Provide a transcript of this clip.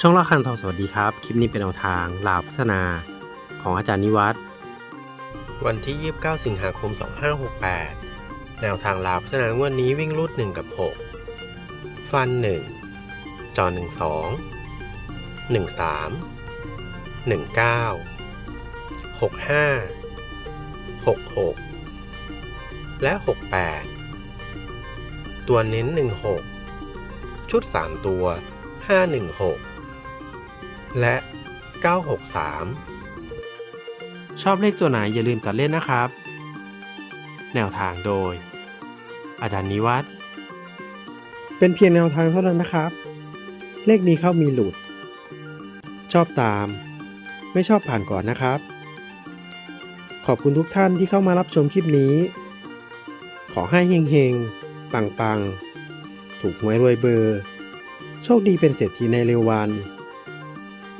ช่องละคันทองสวัสดีครับ คลิปนี้เป็นแนวทางลาวพัฒนาของอาจารย์นิวัฒน์วันที่ 29 สิงหาคม 2568 แนวทางลาวพัฒนางวดนี้วิ่งรูด 1 กับ 6 ฟัน 1 จอ 12 13 19 65 66 และ 68 ตัวเน้น 16 ชุด 3 ตัว 516 และ 963 ชอบเลขตัวไหนอย่าลืมตัดเล่นนะครับ แนวทางโดย อาจารย์นิวัฒน์เป็นเพียงแนวทางเท่านั้นนะครับ เลขมีเข้ามีหลุด ชอบตาม ไม่ชอบผ่านก่อนนะครับ ขอบคุณทุกท่านที่เข้ามารับชมคลิปนี้ ขอให้เฮงๆ ปังๆ ถูกหวยรวยเบอร์ โชคดีเป็นเศรษฐีในเร็ววัน